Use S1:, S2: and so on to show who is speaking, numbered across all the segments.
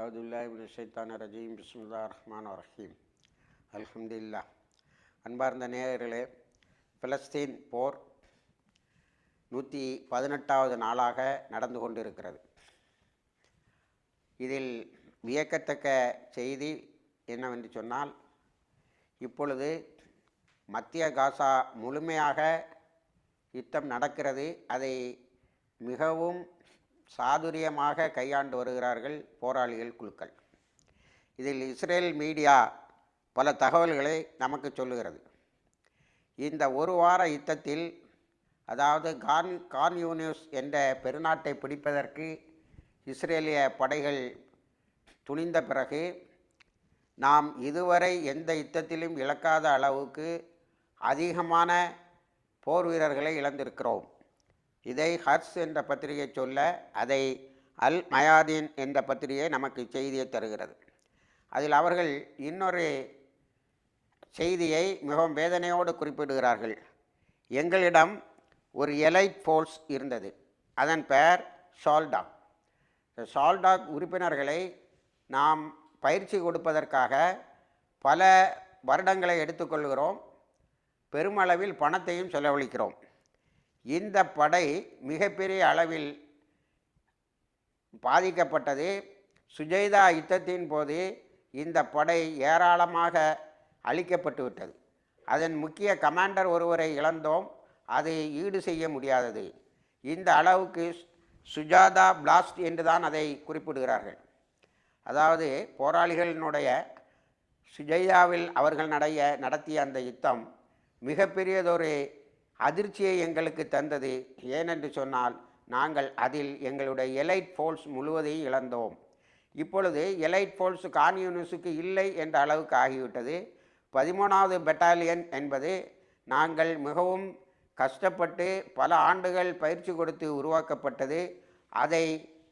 S1: அவதுல்லாஹிபின் ஷைத்தான ரஜீம் பிஸ்முல்லா ரஹ்மான் ரஹீம் அல்ஹம்துல்லா அன்பார்ந்த நேயர்களே பிலஸ்தீன் போர் நூற்றி பதினெட்டாவது நாளாக நடந்து கொண்டிருக்கிறது. இதில் வியக்கத்தக்க செய்தி என்னவென்று சொன்னால் இப்பொழுது மத்திய காசா முழுமையாக யுத்தம் நடக்கிறது. அதை மிகவும் சாதுரியமாக கையாண்டு வருகிறார்கள் போராளிகள் குழுக்கள். இதில் இஸ்ரேல் மீடியா பல தகவல்களை நமக்கு சொல்லுகிறது. இந்த ஒரு வார யுத்தத்தில் அதாவது கான் கான் யூனியூஸ் என்ற பெருநாட்டை பிடிப்பதற்கு இஸ்ரேலிய படைகள் துணிந்த பிறகு நாம் இதுவரை எந்த யுத்தத்திலும் இழக்காத அளவுக்கு அதிகமான போர் வீரர்களை இழந்திருக்கிறோம். இதை ஹர்ஸ் என்ற பத்திரிகை சொல்ல அதை அல் மயாதீன் என்ற பத்திரிகை நமக்கு செய்தியை தருகிறது. அதில் அவர்கள் இன்னொரு செய்தியை மிகவும் வேதனையோடு குறிப்பிடுகிறார்கள். எங்களிடம் ஒரு எலைட் ஃபோர்ஸ் இருந்தது. அதன் பெயர் ஷால்டாக் ஷால்டாக் உறுப்பினர்களை நாம் பயிற்சி கொடுப்பதற்காக பல வருடங்களை எடுத்துக்கொள்கிறோம். பெருமளவில் பணத்தையும் செலவழிக்கிறோம். இந்த படை மிகப்பெரிய அளவில் பாதிக்கப்பட்டது. சுஜைதா யுத்தத்தின் போது இந்த படை ஏராளமாக அழிக்கப்பட்டு விட்டது. அதன் முக்கிய கமாண்டர் ஒருவரை இழந்தோம். அதை ஈடு செய்ய முடியாதது. இந்த அளவுக்கு சுஜாதா பிளாஸ்ட் என்று தான் அதை குறிப்பிடுகிறார்கள். அதாவது போராளிகளினுடைய சுஜைதாவில் அவர்கள் நடைய நடத்திய அந்த யுத்தம் மிகப்பெரியதொரு அதிர்ச்சியை எங்களுக்கு தந்தது. ஏனென்று சொன்னால் நாங்கள் அதில் எங்களுடைய எலைட் ஃபோல்ஸ் முழுவதையும் இழந்தோம். இப்பொழுது எலைட் ஃபோல்ஸ் கான்யூனிஸுக்கு இல்லை என்ற அளவுக்கு ஆகிவிட்டது. பதிமூணாவது பெட்டாலியன் என்பது நாங்கள் மிகவும் கஷ்டப்பட்டு பல ஆண்டுகள் பயிற்சி கொடுத்து உருவாக்கப்பட்டது. அதை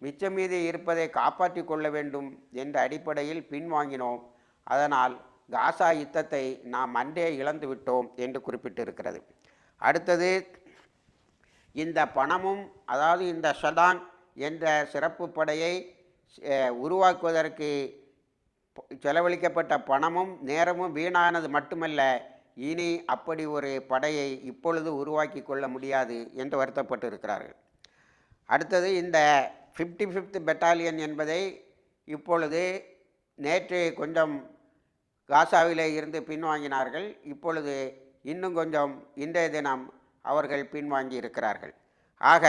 S1: மிச்சம் மீது இருப்பதை காப்பாற்றி கொள்ள வேண்டும் என்ற அடிப்படையில் பின்வாங்கினோம். அதனால் காசா யுத்தத்தை நாம் அன்றே இழந்துவிட்டோம் என்று குறிப்பிட்டிருக்கிறது. அடுத்தது இந்த பணமும் அதாவது இந்த ஷதான் என்ற சிறப்பு படையை உருவாக்குவதற்கு செலவழிக்கப்பட்ட பணமும் நேரமும் வீணானது மட்டுமல்ல இனி அப்படி ஒரு படையை இப்பொழுது உருவாக்கி கொள்ள முடியாது என்று வருத்தப்பட்டு இருக்கிறார்கள் அடுத்தது இந்த ஃபிஃப்டி ஃபிஃப்த் பெட்டாலியன் என்பதை இப்பொழுது நேற்று கொஞ்சம் காசாவிலே இருந்து பின்வாங்கினார்கள். இப்பொழுது இன்னும் கொஞ்சம் இன்றைய தினம் அவர்கள் பின்வாங்கி இருக்கிறார்கள். ஆக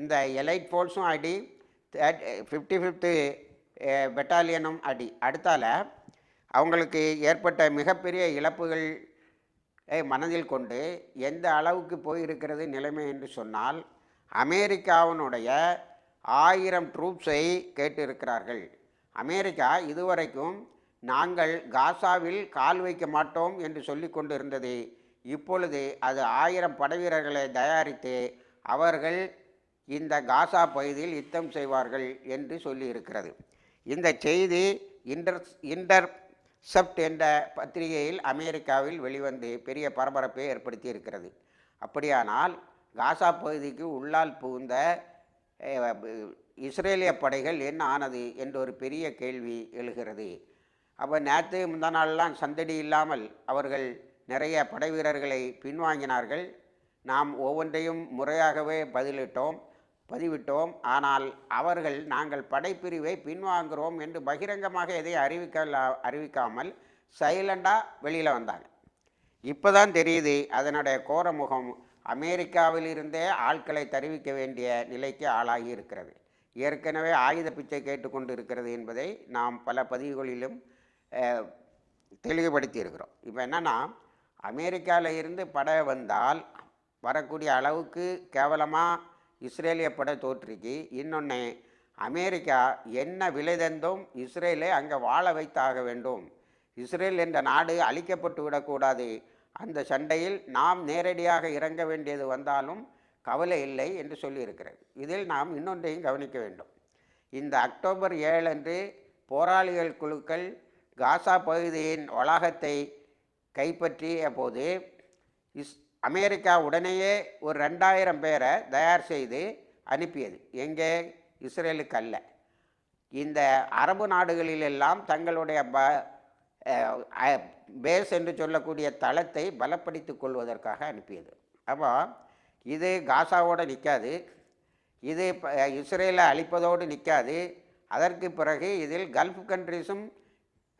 S1: இந்த எலைட் ஃபோர்ஸும் அடி ஃபிஃப்டி ஃபிஃப்த்து பெட்டாலியனும் அடி. அடுத்தால அவங்களுக்கு ஏற்பட்ட மிகப்பெரிய இழப்புகள் மனதில் கொண்டு எந்த அளவுக்கு போயிருக்கிறது நிலைமை என்று சொன்னால் அமெரிக்காவினுடைய ஆயிரம் ட்ரூப்ஸை கேட்டிருக்கிறார்கள். அமெரிக்கா இதுவரைக்கும் நாங்கள் காசாவில் கால் வைக்க மாட்டோம் என்று சொல்லி கொண்டு இருந்தது இப்பொழுது அது ஆயிரம் படைவீரர்களை தயாரித்து அவர்கள் இந்த காசா பகுதியில் யுத்தம் செய்வார்கள் என்று சொல்லியிருக்கிறது. இந்த செய்தி இன்டர் இன்டர்செப்ட் என்ற பத்திரிகையில் அமெரிக்காவில் வெளிவந்து பெரிய பரபரப்பை ஏற்படுத்தி இருக்கிறது அப்படியானால் காசா பகுதிக்கு உள்ளால் புகுந்த இஸ்ரேலிய படைகள் என்ன ஆனது என்ற ஒரு பெரிய கேள்வி எழுகிறது. அப்போ நேற்று முந்தா நாள்லாம் சந்தடி இல்லாமல் அவர்கள் நிறைய படை வீரர்களை பின்வாங்கினார்கள். நாம் ஒவ்வொன்றையும் முறையாகவே பதிலிட்டோம் பதிவிட்டோம். ஆனால் அவர்கள் நாங்கள் படைப்பிரிவை பின்வாங்குகிறோம் என்று பகிரங்கமாக எதை அறிவிக்க அறிவிக்காமல் சைலண்டாக வெளியில் வந்தாங்க. இப்போ தான் தெரியுது அதனுடைய கோரமுகம் அமெரிக்காவில் இருந்தே ஆட்களை தெரிவிக்க வேண்டிய நிலைக்கு ஆளாகி இருக்கிறது. ஏற்கனவே ஆயுத பிச்சை கேட்டுக்கொண்டு இருக்கிறது என்பதை நாம் பல பதிவுகளிலும் தெளிவுபடுத்தியிருக்கிறோம். தெளிவுபடுத்தி இருக்கிறோம் இப்போ என்னென்னா அமெரிக்காவில் இருந்து படை வந்தால் வரக்கூடிய அளவுக்கு கேவலமாக இஸ்ரேலிய படை தோற்றுக்கு இன்னொன்று அமெரிக்கா என்ன விலை தந்தும் இஸ்ரேலை அங்கே வாழ வைத்தாக வேண்டும். இஸ்ரேல் என்ற நாடு அழிக்கப்பட்டு விடக்கூடாது. அந்த சண்டையில் நாம் நேரடியாக இறங்க வேண்டியது வந்தாலும் கவலை இல்லை என்று சொல்லியிருக்கிறது. இதில் நாம் இன்னொன்றையும் கவனிக்க வேண்டும். இந்த அக்டோபர் ஏழு அன்று போராளிகள் குழுக்கள் காசா பகுதியின் வளாகத்தை கைப்பற்றிய போது இஸ் அமெரிக்கா உடனேயே ஒரு ரெண்டாயிரம் பேரை தயார் செய்து அனுப்பியது. எங்கே? இஸ்ரேலுக்கு அல்ல. இந்த அரபு நாடுகளிலெல்லாம் தங்களுடைய ப பேஸ் என்று சொல்லக்கூடிய தளத்தை பலப்படுத்திக் கொள்வதற்காக அனுப்பியது. அப்போ இது காசாவோடு நிற்காது. இது இஸ்ரேலை அழிப்பதோடு நிற்காது. அதற்கு பிறகு இதில் கல்ஃப் கண்ட்ரிஸும்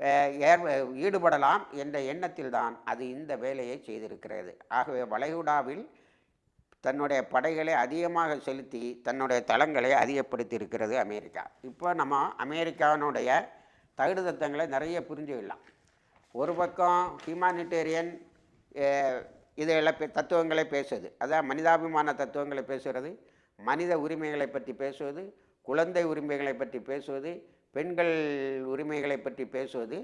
S1: ஈடுபடலாம் என்ற எண்ணத்தில் தான் அது இந்த வேலையை செய்திருக்கிறது. ஆகவே வளைகுடாவில் தன்னுடைய படைகளை அதிகமாக செலுத்தி தன்னுடைய தளங்களை அதிகப்படுத்தி இருக்கிறது அமெரிக்கா. இப்போ நம்ம அமெரிக்காவினுடைய தகுதத்தங்களை நிறைய புரிஞ்சுக்கலாம். ஒரு பக்கம் ஹியூமானிட்டேரியன் இதையெல்லாம் பே- தத்துவங்களை பேசுவது அதான் மனிதாபிமான தத்துவங்களை பேசுகிறது மனித உரிமைகளை பற்றி பேசுவது குழந்தை உரிமைகளை பற்றி பேசுவது பெண்கள் உரிமைகளை பற்றி பேசுவது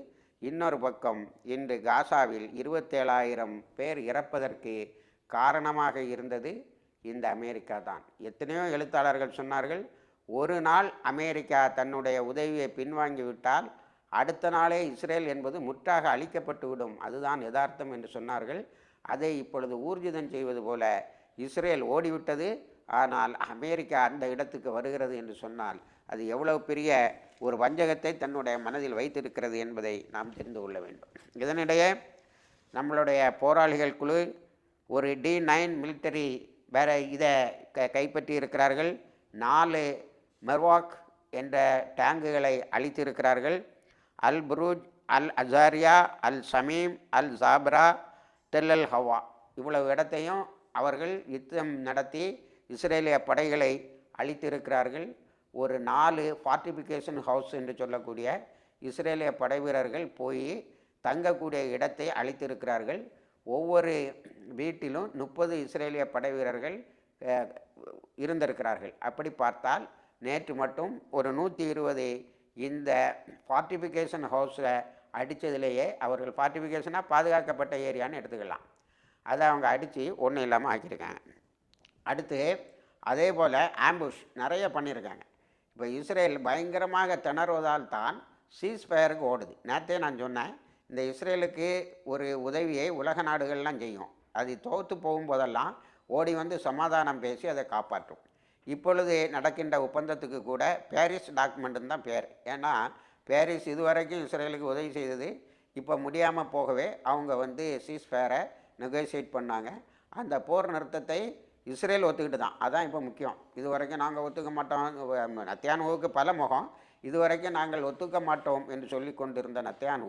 S1: இன்னொரு பக்கம். இன்று காசாவில் இருபத்தேழாயிரம் பேர் இறப்பதற்கு காரணமாக இருந்தது இந்த அமெரிக்கா தான். எத்தனையோ எழுத்தாளர்கள் சொன்னார்கள் ஒரு நாள் அமெரிக்கா தன்னுடைய உதவியை பின்வாங்கிவிட்டால் அடுத்த நாளே இஸ்ரேல் என்பது முற்றாக அழிக்கப்பட்டுவிடும் அதுதான் யதார்த்தம் என்று சொன்னார்கள். அதை இப்பொழுது ஊர்ஜிதம் செய்வது போல இஸ்ரேல் ஓடிவிட்டது. ஆனால் அமெரிக்கா அந்த இடத்துக்கு வருகிறது என்று சொன்னால் அது எவ்வளவு பெரிய ஒரு வஞ்சகத்தை தன்னுடைய மனதில் வைத்திருக்கிறது என்பதை நாம் தெரிந்து கொள்ள வேண்டும். இதனிடையே நம்மளுடைய போராளிகள் குழு ஒரு டி நைன் மிலிட்டரி வேற இதை க கைப்பற்றி இருக்கிறார்கள். நாலு மெர்வாக் என்ற டேங்குகளை அழித்திருக்கிறார்கள். அல் புரூஜ் அல் அசாரியா அல் சமீம் அல் ஜாப்ரா தெல்லல் ஹவா இவ்வளவு இடத்தையும் அவர்கள் யுத்தம் நடத்தி இஸ்ரேலிய படைகளை அழித்திருக்கிறார்கள். ஒரு நாலு ஃபார்ட்டிஃபிகேஷன் ஹவுஸ் என்று சொல்லக்கூடிய இஸ்ரேலிய படை வீரர்கள் போய் தங்கக்கூடிய இடத்தை அழித்திருக்கிறார்கள். ஒவ்வொரு வீட்டிலும் முப்பது இஸ்ரேலிய படை வீரர்கள் இருந்திருக்கிறார்கள். அப்படி பார்த்தால் நேற்று மட்டும் ஒரு நூற்றி இருபது இந்த ஃபார்ட்டிஃபிகேஷன் ஹவுஸில் அடித்ததிலேயே அவர்கள் ஃபார்ட்டிஃபிகேஷனாக பாதுகாக்கப்பட்ட ஏரியான்னு எடுத்துக்கலாம். அதை அவங்க அடித்து ஒன்றும் இல்லாமல் ஆக்கியிருக்காங்க. அடுத்து அதே போல் ஆம்புஷ் நிறைய பண்ணியிருக்காங்க. இப்போ இஸ்ரேல் பயங்கரமாக திணறுவதால் தான் சீஸ்ஃபயருக்கு ஓடுது. நேற்றே நான் சொன்னேன் இந்த இஸ்ரேலுக்கு ஒரு உதவியை உலக நாடுகள்லாம் செய்யும். அது தோற்று போகும்போதெல்லாம் ஓடி வந்து சமாதானம் பேசி அதை காப்பாற்றும். இப்பொழுது நடக்கின்ற ஒப்பந்தத்துக்கு கூட பாரிஸ் டாக்குமெண்ட்டுன்னு தான் பேர். ஏன்னா பாரிஸ் இதுவரைக்கும் இஸ்ரேலுக்கு உதவி செய்தது. இப்போ முடியாமல் போகவே அவங்க வந்து சீஸ்ஃபயரை நெகோசியேட் பண்ணாங்க. அந்த போர் நிறுத்தத்தை இஸ்ரேல் ஒத்துக்கிட்டு தான் அதான் இப்போ முக்கியம். இது வரைக்கும் நாங்கள் ஒத்துக்க மாட்டோம். நத்தியானுவுக்கு பல முகம். இதுவரைக்கும் நாங்கள் ஒத்துக்க மாட்டோம் என்று சொல்லி கொண்டிருந்த நத்தியானு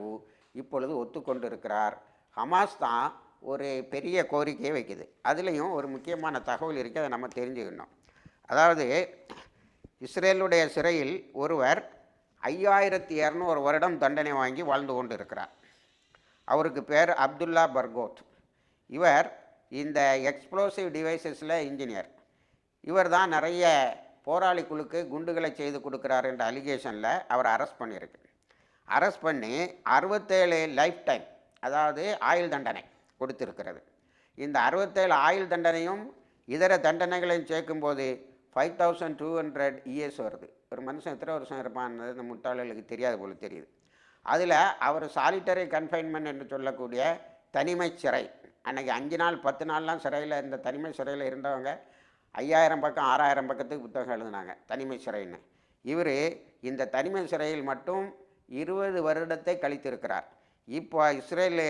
S1: இப்பொழுது ஒத்துக்கொண்டு இருக்கிறார் ஹமாஸ் தான் ஒரு பெரிய கோரிக்கையை வைக்குது. அதுலேயும் ஒரு முக்கியமான தகவல் இருக்குது அதை நம்ம தெரிஞ்சுக்கணும். அதாவது இஸ்ரேலுடைய சிறையில் ஒருவர் ஐயாயிரத்தி இரநூறு வருடம் தண்டனை வாங்கி வாழ்ந்து கொண்டு இருக்கிறார் அவருக்கு பேர் அப்துல்லா பர்கோத். இவர் இந்த எக்ஸ்ப்ளோசிவ் டிவைசஸில் இன்ஜினியர் இவர் தான் நிறைய போராளி குழுக்கு குண்டுகளை செய்து கொடுக்குறார் என்ற அலிகேஷனில் அவர் அரெஸ்ட் பண்ணியிருக்கு. அரெஸ்ட் பண்ணி அறுபத்தேழு லைஃப் டைம் அதாவது ஆயுள் தண்டனை கொடுத்திருக்கிறது. இந்த அறுபத்தேழு ஆயுள் தண்டனையும் இதர தண்டனைகளையும் சேர்க்கும்போது five thousand two hundred years வருது. ஒரு மனுஷன் எத்தனை வருஷம் இருப்பான்னு இந்த முட்டாளர்களுக்கு தெரியாது போல தெரியுது. அதில் அவர் சாலிட்டரி கன்ஃபைன்மெண்ட் என்று சொல்லக்கூடிய தனிமை சிறை அன்றைக்கி அஞ்சு நாள் பத்து நாள்லாம் சிறையில் இந்த தனிமை சிறையில் இருந்தவங்க ஐயாயிரம் பக்கம் ஆறாயிரம் பக்கத்துக்கு புத்தகம் எழுதினாங்க தனிமை சிறைன்னு. இவர் இந்த தனிமை சிறையில் மட்டும் இருபது வருடத்தை கழித்திருக்கிறார். இப்போ இஸ்ரேல்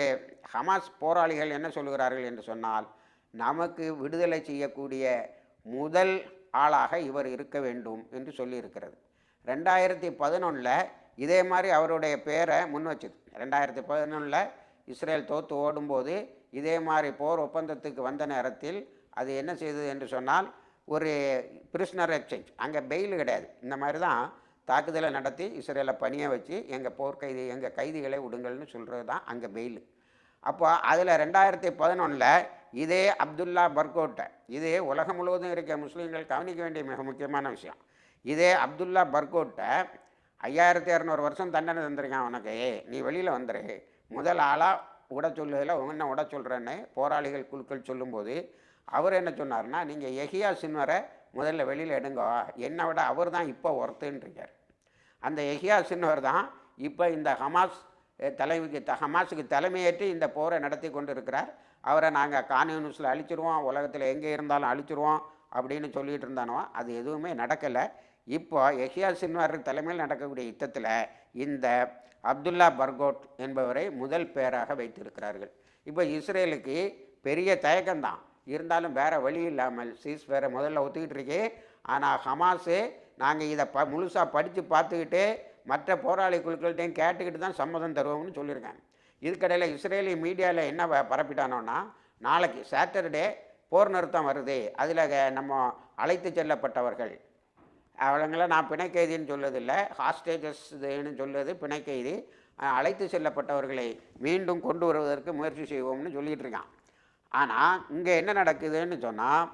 S1: ஹமாஸ் போராளிகள் என்ன சொல்லுகிறார்கள் என்று சொன்னால் நமக்கு விடுதலை செய்யக்கூடிய முதல் ஆளாக இவர் இருக்க வேண்டும் என்று சொல்லியிருக்கிறது. ரெண்டாயிரத்தி பதினொன்றில் இதே மாதிரி அவருடைய பேரை முன் வச்சுது. ரெண்டாயிரத்தி பதினொன்றில் இஸ்ரேல் தோற்று ஓடும்போது இதே மாதிரி போர் ஒப்பந்தத்துக்கு வந்த நேரத்தில் அது என்ன செய்தது என்று சொன்னால் ஒரு பிரிஸ்னர் எக்ஸ்சேஞ்ச் அங்கே பெயில் கிடையாது. இந்த மாதிரி தான் தாக்குதலை நடத்தி இஸ்ரேலை பணியை வச்சு எங்கள் போர்க்கைதி எங்கள் கைதிகளை விடுங்கள்னு சொல்கிறது தான் அங்கே பெயில் அப்போ அதில் ரெண்டாயிரத்தி பதினொன்றில் இதே அப்துல்லா பர்கோட்டை இதே உலகம் முழுவதும் இருக்க முஸ்லீம்கள் கவனிக்க வேண்டிய மிக முக்கியமான விஷயம். இதே அப்துல்லா பர்கோட்டை ஐயாயிரத்தி இரநூறு வருஷம் தண்டனை தந்திருக்கான் உனக்கு. நீ வெளியில் வந்துரு. முதல் ஆளாக உட சொல்லுதில் உன்னை உட சொல்கிறேன்னு போராளிகள் குழுக்கள் சொல்லும்போது அவர் என்ன சொன்னார்னா நீங்கள் எஹியா சின்வரை முதல்ல வெளியில் எடுங்க. என்னை விட அவர் தான் இப்போ ஒருத்தன்றிருக்கார். அந்த எஹியா சின்வர் தான் இப்போ இந்த ஹமாஸ் தலைவிக்கு த ஹமாஸுக்கு தலைமையேற்று இந்த போரை நடத்தி கொண்டு இருக்கிறார் அவரை நாங்கள் கான்யூனிஸில் அழிச்சிருவோம் உலகத்தில் எங்கே இருந்தாலும் அழிச்சிருவோம் அப்படின்னு சொல்லிட்டு இருந்தானோ அது எதுவுமே நடக்கலை. இப்போ எஹியா சின்வார் தலைமையில் நடக்கக்கூடிய யுத்தத்தில் இந்த அப்துல்லா பர்கோட் என்பவரை முதல் பேராக வைத்திருக்கிறார்கள். இப்போ இஸ்ரேலுக்கு பெரிய தயக்கம்தான். இருந்தாலும் வேறு வழி இல்லாமல் சீஸ் வேறு முதல்ல ஒத்துக்கிட்டு இருக்கே. ஆனால் ஹமாஸு நாங்கள் இதை ப முழுசாக படித்து பார்த்துக்கிட்டு மற்ற போராளி குழுக்கள்கிட்டையும் கேட்டுக்கிட்டு தான் சம்மதம் தருவோம்னு சொல்லியிருக்காங்க. இதுக்கடையில் இஸ்ரேலி மீடியாவில் என்ன பரப்பிட்டானோன்னா நாளைக்கு சாட்டர்டே போர் நிறுத்தம் வருது. அதில் நம்ம அழைத்து செல்லப்பட்டவர்கள். அவங்கள நான் பிணைக்கைதின்னு சொல்லதில்லை ஹாஸ்டேஜஸ் இதுன்னு சொல்லுவது பிணைக்கைதி. அழைத்து செல்லப்பட்டவர்களை மீண்டும் கொண்டு வருவதற்கு முயற்சி செய்வோம்னு சொல்லிகிட்டு இருக்கான். ஆனால் இங்கே என்ன நடக்குதுன்னு சொன்னால்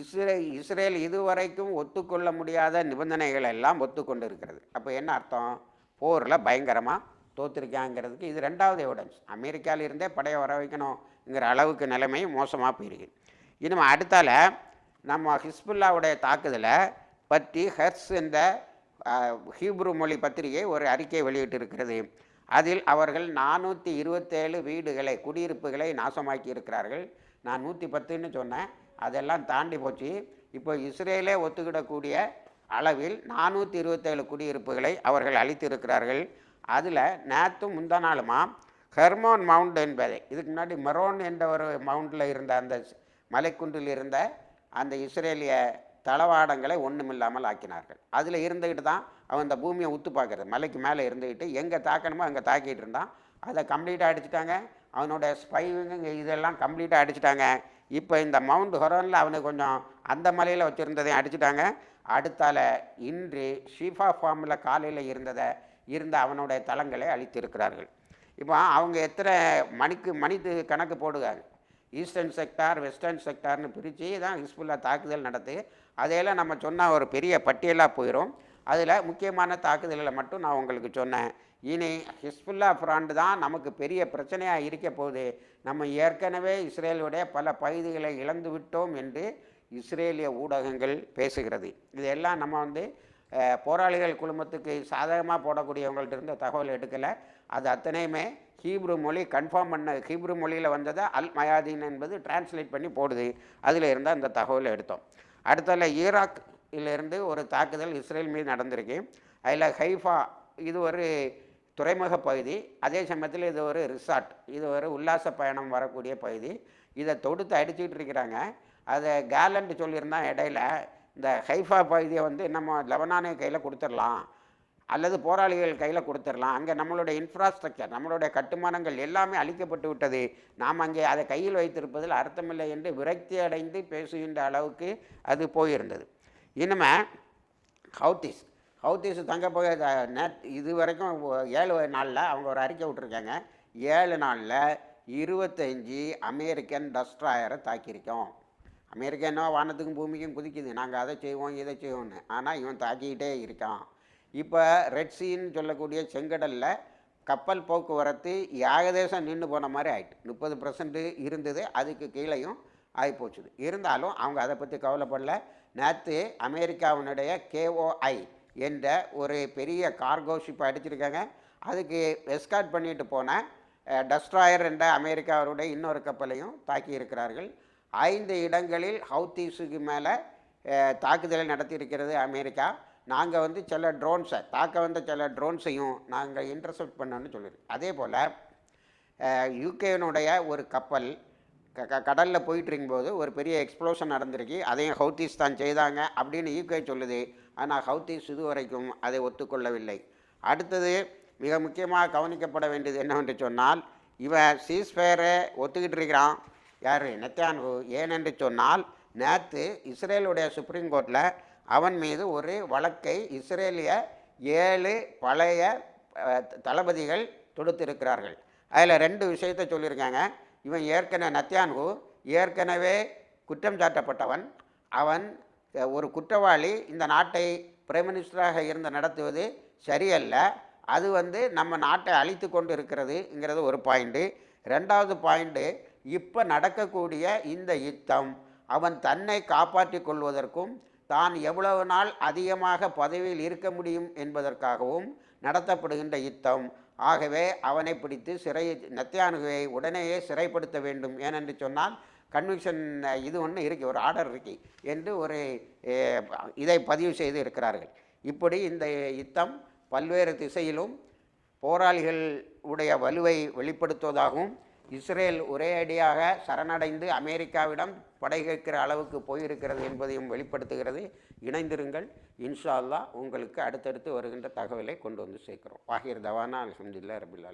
S1: இஸ்ரே இஸ்ரேல் இதுவரைக்கும் ஒத்துக்கொள்ள முடியாத நிபந்தனைகள் எல்லாம் ஒத்துக்கொண்டு இருக்கிறது அப்போ என்ன அர்த்தம்? போரில் பயங்கரமாக தோத்துருக்காங்கிறதுக்கு இது ரெண்டாவது எவிடன்ஸ் அமெரிக்காவில் இருந்தே படையை வர வைக்கணுங்கிற அளவுக்கு நிலைமை மோசமாக போயிருக்கு. இனிமேல் அடுத்தால நம்ம ஹிஸ்புல்லாவுடைய தாக்குதலை பற்றி ஹெர்ஸ் என்ற ஹீப்ரு மொழி பத்திரிகை ஒரு அறிக்கை வெளியிட்டிருக்கிறது. அதில் அவர்கள் நானூற்றி இருபத்தேழு வீடுகளை குடியிருப்புகளை நாசமாக்கி இருக்கிறார்கள் நான் நூற்றி பத்துன்னு சொன்னேன். அதெல்லாம் தாண்டி போச்சு. இப்போ இஸ்ரேலே ஒத்துக்கிடக்கூடிய அளவில் நானூற்றி இருபத்தேழு குடியிருப்புகளை அவர்கள் அளித்திருக்கிறார்கள் அதில் நேற்றும் முந்தா நாளுமா ஹெர்மோன் மவுண்ட் என்பதை இதுக்கு முன்னாடி மெரோன் என்ற ஒரு மவுண்டில் இருந்த அந்த மலைக்குன்றில் இருந்த அந்த இஸ்ரேலிய தளவாடங்களை ஒன்றுமில்லாமல் ஆக்கினார்கள். அதில் இருந்துக்கிட்டு தான் அவன் அந்த பூமியை உத்து பார்க்கறது. மலைக்கு மேலே இருந்துக்கிட்டு எங்கே தாக்கணுமோ அங்கே தாக்கிட்டு இருந்தான். அதை கம்ப்ளீட்டாக அடிச்சிட்டாங்க. அவனோட ஸ்பைவிங்க இதெல்லாம் கம்ப்ளீட்டாக அடிச்சிட்டாங்க. இப்போ இந்த மவுண்ட் ஹொரோனில் அவனை கொஞ்சம் அந்த மலையில் வச்சுருந்ததையும் அடிச்சிட்டாங்க. அடுத்தால இன்று ஷீஃபா ஃபார்மில் காலையில் இருந்ததை இருந்த அவனுடைய தளங்களை அழித்திருக்கிறார்கள். இப்போ அவங்க எத்தனை மணிக்கு மணிக்கு கணக்கு போடுவாங்க. ஈஸ்டர்ன் செக்டார் வெஸ்டர்ன் செக்டார்னு பிரித்து தான் ஹிஸ்புல்லா தாக்குதல் நடத்தி அதையெல்லாம் நம்ம சொன்னால் ஒரு பெரிய பட்டியலாக போயிடும் அதில் முக்கியமான தாக்குதல்களை மட்டும் நான் உங்களுக்கு சொன்னேன். இனி ஹிஸ்புல்லா பிராண்டு தான் நமக்கு பெரிய பிரச்சனையாக இருக்க போகுது. நம்ம ஏற்கனவே இஸ்ரேலுடைய பல பகுதிகளை இழந்து விட்டோம் என்று இஸ்ரேலிய ஊடகங்கள் பேசுகிறது. இதெல்லாம் நம்ம வந்து போராளிகள் குழுமத்துக்கு சாதகமாக போடக்கூடியவங்கள்ட்ட இருந்த தகவல் எடுக்கலை. அது அத்தனையுமே ஹீப்ரு மொழி கன்ஃபார்ம் பண்ண ஹீப்ரு மொழியில் வந்ததை அல் மயாதீன் என்பது டிரான்ஸ்லேட் பண்ணி போடுது. அதில் இருந்தால் அந்த தகவலை எடுத்தோம். அடுத்ததில் ஈராக்கிலிருந்து ஒரு தாக்குதல் இஸ்ரேல் மீது நடந்திருக்கு. அதில் ஹைஃபா இது ஒரு துறைமுக பகுதி. அதே சமயத்தில் இது ஒரு ரிசார்ட் இது ஒரு உல்லாச பயணம் வரக்கூடிய பகுதி. இதை தொடுத்து அடிச்சுக்கிட்டு இருக்கிறாங்க. அதை கேலண்ட் சொல்லியிருந்தா இடையில இந்த ஹைஃபா பகுதியை வந்து நம்ம லெபனானே கையில் கொடுத்துடலாம். அல்லது போராளிகள் கையில் கொடுத்துடலாம். அங்கே நம்மளுடைய இன்ஃப்ராஸ்ட்ரக்சர் நம்மளுடைய கட்டுமானங்கள் எல்லாமே அழிக்கப்பட்டு விட்டது. நாம் அங்கே அதை கையில் வைத்திருப்பதில் அர்த்தமில்லை என்று விரக்தி அடைந்து பேசுகின்ற அளவுக்கு அது போயிருந்தது. இனிமே ஹவுத்திஸ் ஹவுத்திஸ் தங்க போய் இது வரைக்கும் ஏழு நாளில் அவங்க ஒரு அறிக்கை விட்டுருக்காங்க. ஏழு நாளில் இருபத்தஞ்சி அமெரிக்கன் டஸ்ட்ராயரை தாக்கியிருக்கோம். அமெரிக்கா என்ன வானத்துக்கும் பூமிக்கும் குதிக்குது. நாங்கள் அதை செய்வோம் இதை செய்வோம்னு. ஆனால் இவன் தாக்கிக்கிட்டே இருக்கான். இப்போ ரெட்சின்னு சொல்லக்கூடிய செங்கடலில் கப்பல் போக்குவரத்து ஏகதேசம் நின்று போன மாதிரி ஆயிட்டு. முப்பது பர்சன்ட் இருந்தது அதுக்கு கீழேயும் ஆகிப்போச்சுது இருந்தாலும் அவங்க அதை பற்றி கவலைப்படல. நேற்று அமெரிக்காவினுடைய கேஓஐ என்ற ஒரு பெரிய கார்கோ ஷிப்பை அடிச்சிருக்காங்க. அதுக்கு எஸ்கார்ட் பண்ணிட்டு போன டஸ்ட்ராயர் என்ற அமெரிக்காவருடைய இன்னொரு கப்பலையும் தாக்கி இருக்கிறார்கள். ஐந்து இடங்களில் ஹவுத்தீஸுக்கு மேலே தாக்குதலை நடத்தியிருக்கிறது அமெரிக்கா. நாங்கள் வந்து சில ட்ரோன்ஸை தாக்க வந்த சில ட்ரோன்ஸையும் நாங்கள் இன்டர்செப்ட் பண்ணோன்னு சொல்லியிருக்கு அதே போல் யூகேனுடைய ஒரு கப்பல் க க கடலில் போயிட்டுருக்கும்போது ஒரு பெரிய எக்ஸ்ப்ளோஷன் நடந்திருக்கு. அதையும் ஹவுத்தீஸ் தான் செய்தாங்க அப்படின்னு யூகே சொல்லுது. ஆனால் ஹவுத்தீஸ் இதுவரைக்கும் அதை ஒத்துக்கொள்ளவில்லை. அடுத்தது மிக முக்கியமாக கவனிக்கப்பட வேண்டியது என்னவென்று சொன்னால் இவன் சீஸ்ஃபயரை ஒத்துக்கிட்டு இருக்கிறான். யார்? நெத்தியான்கு. ஏனென்று சொன்னால் நேற்று இஸ்ரேலுடைய சுப்ரீம் கோர்ட்டில் அவன் மீது ஒரு வழக்கை இஸ்ரேலிய ஏழு பழைய தளபதிகள் தொடுத்திருக்கிறார்கள். அதில் ரெண்டு விஷயத்தை சொல்லியிருக்காங்க. இவன் ஏற்கனவே நத்தியான்கு ஏற்கனவே குற்றம் சாட்டப்பட்டவன். அவன் ஒரு குற்றவாளி. இந்த நாட்டை பிரைம் மினிஸ்டராக இருந்து நடத்துவது சரியல்ல. அது வந்து நம்ம நாட்டை அழித்து கொண்டு இருக்கிறதுங்கிறது ஒரு பாயிண்ட்டு ரெண்டாவது பாயிண்ட்டு இப்போ நடக்கக்கூடிய இந்த யுத்தம் அவன் தன்னை காப்பாற்றி கொள்வதற்கும் தான் எவ்வளவு நாள் அதிகமாக பதவியில் இருக்க முடியும் என்பதற்காகவும் நடத்தப்படுகின்ற யுத்தம். ஆகவே அவனை பிடித்து சிறை நத்தியானுவை உடனேயே சிறைப்படுத்த வேண்டும். ஏனென்று சொன்னால் கன்விக்ஷன் இது ஒன்று இருக்கு ஒரு ஆர்டர் இருக்கு என்று ஒரு இதை பதிவு செய்து இருக்கிறார்கள். இப்படி இந்த யுத்தம் பல்வேறு திசையிலும் போராளிகள் உடைய வலுவை வெளிப்படுத்துவதாகவும் இஸ்ரேல் ஒரே அடியாக சரணடைந்து அமெரிக்காவிடம் படை கேட்கிற அளவுக்கு போயிருக்கிறது என்பதையும் வெளிப்படுத்துகிறது. இணைந்திருங்கள். இன்ஷா அல்லாஹ் உங்களுக்கு அடுத்தடுத்து வருகின்ற தகவலை கொண்டு வந்து சேர்க்கிறோம். வாகிர் தவானா அலமதுல்லா ரபில்லா